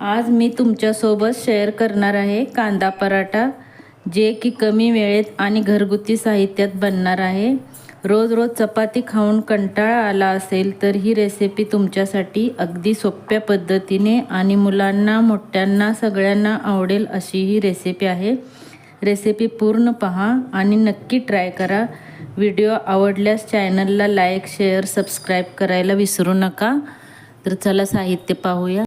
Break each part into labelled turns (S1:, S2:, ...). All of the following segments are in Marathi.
S1: आज मी तुमच्यासोबत शेअर करणार आहे कांदा पराठा जे की कमी वेळेत आणि घरगुती साहित्यात बनणार आहे. रोज रोज चपाती खाऊन कंटाळा आला असेल तर ही रेसिपी तुमच्यासाठी अगदी सोप्या पद्धतीने आणि मुलांना मोठ्यांना सगळ्यांना आवडेल अशी ही रेसिपी आहे. रेसिपी पूर्ण पहा आणि नक्की ट्राय करा. व्हिडिओ आवडल्यास चॅनलला लाईक शेअर सबस्क्राईब करायला विसरू नका. तर चला साहित्य पाहूया.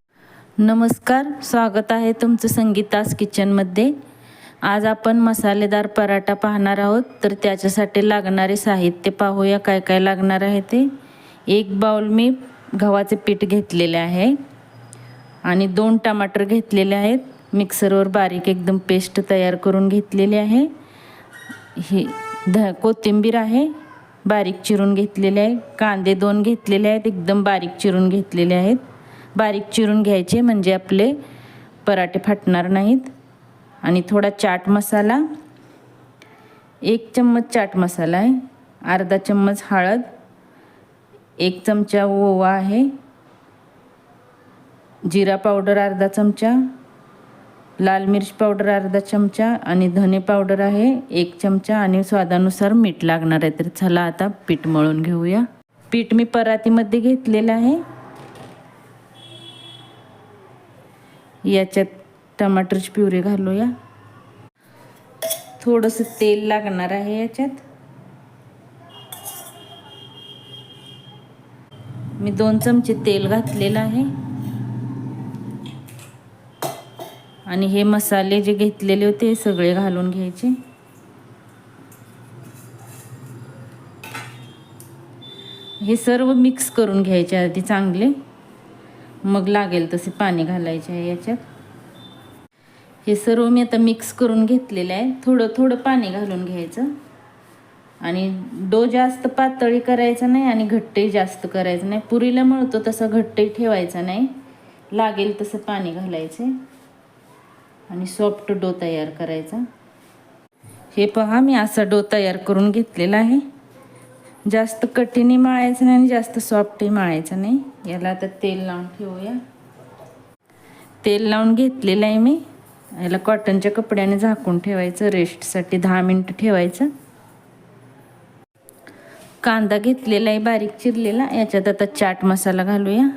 S1: नमस्कार स्वागत आहे तुमचं संगीतास किचनमध्ये आज आपण मसालेदार पराठा पाहणार आहोत तर त्याच्यासाठी लागणारे साहित्य पाहूया काय काय लागणार आहे ते. एक बाउल मी गव्हाचे पीठ घेतलेले आहे आणि दोन टमाटर घेतलेले आहेत. मिक्सरवर बारीक एकदम पेस्ट तयार करून घेतलेली आहे. ही ध कोथिंबीर आहे बारीक चिरून घेतलेले आहे. कांदे दोन घेतलेले आहेत एकदम बारीक चिरून घेतलेले आहेत. बारीक चिरून घ्यायचे म्हणजे आपले पराठे फाटणार नाहीत. आणि थोडा चाट मसाला एक चम्मच चाट मसाला आहे अर्धा चम्मच हळद एक चमचा ओवा आहे जिरा पावडर अर्धा चमचा लाल मिरच पावडर अर्धा चमचा आणि धने पावडर आहे एक चमचा. आणि स्वादानुसार मीठ लागणार आहे तर चला आता पीठ मळून घेऊया. पीठ मी परातीमध्ये घेतलेलं आहे. याच्यात टमाटरची प्युरी घालूया. थोडंसं तेल लागणार आहे याच्यात. मी दोन चमचे तेल घातलेलं आहे. आणि हे मसाले जे घेतलेले होते हे सगळे घालून घ्यायचे. हे सर्व मिक्स करून घ्यायचे आधी चांगले. मग लागेल तसे पाणी घालायचे आहे याच्यात. हे सर्व मी आता मिक्स करून घेतलेलं आहे. थोडं थोडं पाणी घालून घ्यायचं. आणि डो जास्त पातळी करायचा नाही आणि घट्टही जास्त करायचं नाही. पुरीला मळतो तसा घट्टही ठेवायचा नाही. लागेल तसं पाणी घालायचं. आणि सॉफ्ट डो तयार करायचा. हे पहा मी असा डो तयार करून घेतलेला आहे. जास्त कठीणही मळायचं नाही आणि जास्त सॉफ्टही मळायचं नाही. याला आता तेल लावून ठेवूया. तेल लावून घेतलेलं आहे मी. याला कॉटनच्या कपड्याने झाकून ठेवायचं रेस्टसाठी दहा मिनटं ठेवायचं. कांदा घेतलेला आहे बारीक चिरलेला. याच्यात आता चाट मसाला घालूया.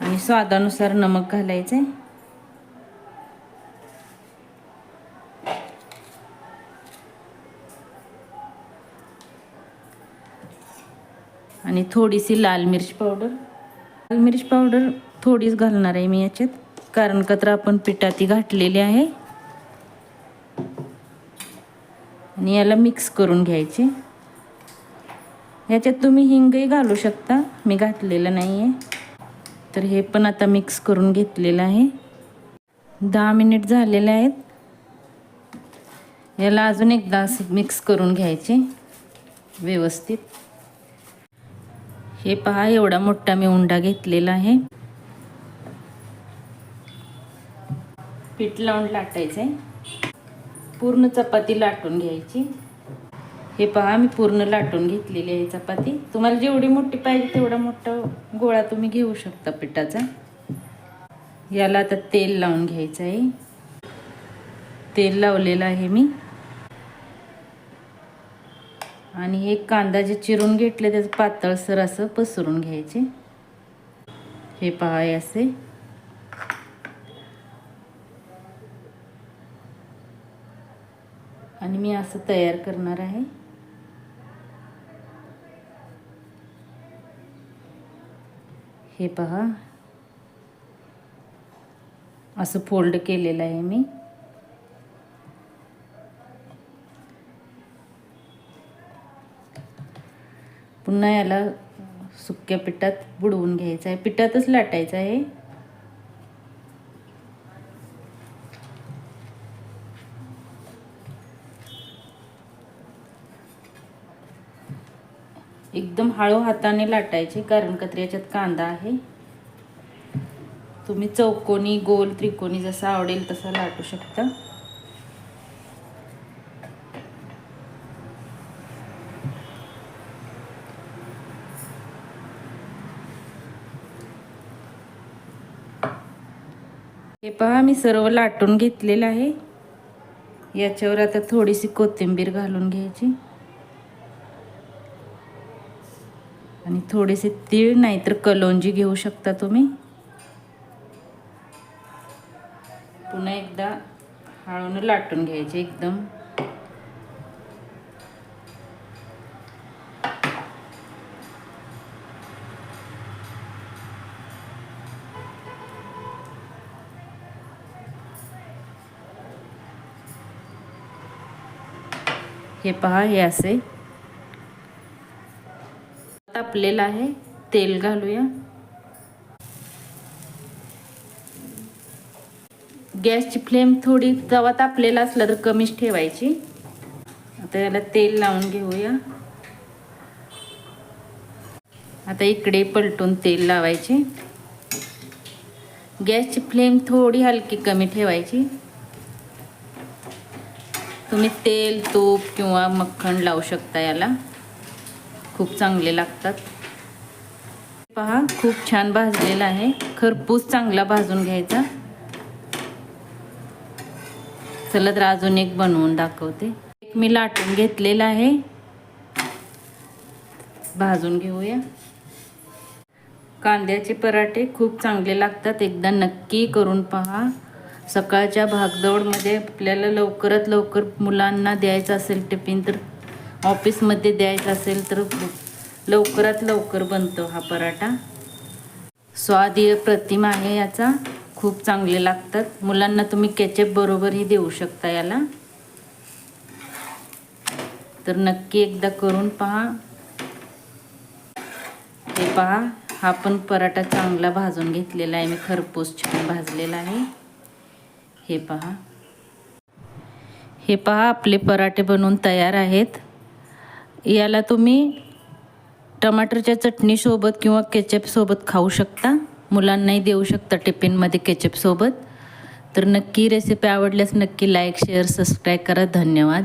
S1: आणि स्वादानुसार नमक घालायचं आहे आणि थोडीशी लाल मिरच पावडर. लाल मिरच पावडर थोडीच घालणार आहे मी याच्यात कारण का तर आपण पिठाती घातलेली आहे. आणि याला मिक्स करून घ्यायचे. याच्यात तुम्ही हिंगही घालू शकता मी घातलेलं नाही आहे तर हे पण आता मिक्स करून घेतलेलं आहे. दहा मिनिट झालेले आहेत. याला अजून एकदा मिक्स करून घ्यायचे व्यवस्थित. हे पहा एवढा मोठा मी उंडा घेतलेला आहे. पीठ लावून लाटायचं आहे पूर्ण चपाती लाटून घ्यायची. हे पहा मी पूर्ण लाटून घेतलेली आहे चपाती. तुम्हाला जेवढी मोठी पाहिजे तेवढा मोठा गोळा तुम्ही घेऊ शकता पिठाचा. याला आता तेल लावून घ्यायचं आहे तेल लावलेलं आहे मी. आणि हे कांदा जे चिरून घेतले त्याचं पातळसर असं पसरून घ्यायचे. हे पहा असे. आणि मी असं तयार करणार आहे. हे पहा. असं फोल्ड केलेलं आहे मी. पुन्हा याला सुक्या पिठात बुडवून घ्यायचं आहे. पिठातच लाटायचं आहे. एकदम हळू हाताने लाटायचे कारण कत्र्याच्यात याच्यात कांदा आहे. तुम्ही चौकोनी गोल त्रिकोणी जसा आवडेल तसा लाटू शकता. हे पहा मी सर्व लाटून घेतलेलं आहे. याच्यावर आता थोडीशी कोथिंबीर घालून घ्यायची. आणि थोडेसे तीळ नाहीतर कलोंजी घेऊ शकता तुम्ही. पुन्हा एकदा हळून लाटून घ्यायचे एकदम. हे पहा हे असे. तापलेलं आहे. तेल घालूया. गॅसची फ्लेम थोडी तवा तापलेला असला तर कमीच ठेवायची. आता याला तेल लावून घेऊया. आता इकडे पलटून तेल लावायचे. गॅसची फ्लेम थोडी हलकी कमी ठेवायची. तुम्ही तेल तूप किंवा मक्खन लावू शकता याला. खूप चांगले लागतात. पहा खूप छान भाजलेला आहे. खरपूस चांगला भाजून घ्यायचा. चला तर अजून एक बनवून दाखवते. एक मी लाटून घेतलेला आहे. भाजून घेऊया. कांद्याचे पराठे खूप चांगले लागतात. एकदा नक्की करून पहा. सकाळच्या भागदौडमध्ये आपल्याला लवकरात लवकर मुलांना द्यायचं असेल टिफिन तर ऑफिसमध्ये द्यायचं असेल तर लवकरात लवकर बनतो हा पराठा. स्वादीय प्रतिम आहे याचा. खूप चांगले लागतात. मुलांना तुम्ही केचप बरोबरही देऊ शकता याला. तर नक्की एकदा करून पहा. हे पहा हा पण पराठा चांगला भाजून घेतलेला आहे. मी खरपूस छान भाजलेला आहे. हे पहा. हे पहा आपले पराठे बनवून तयार आहेत. याला तुम्ही टमाटरच्या चटणीसोबत किंवा केचपसोबत खाऊ शकता. मुलांनाही देऊ शकता टिफिनमध्ये केचपसोबत तर नक्की रेसिपी आवडल्यास नक्की लाईक शेअर सबस्क्राईब करा. धन्यवाद.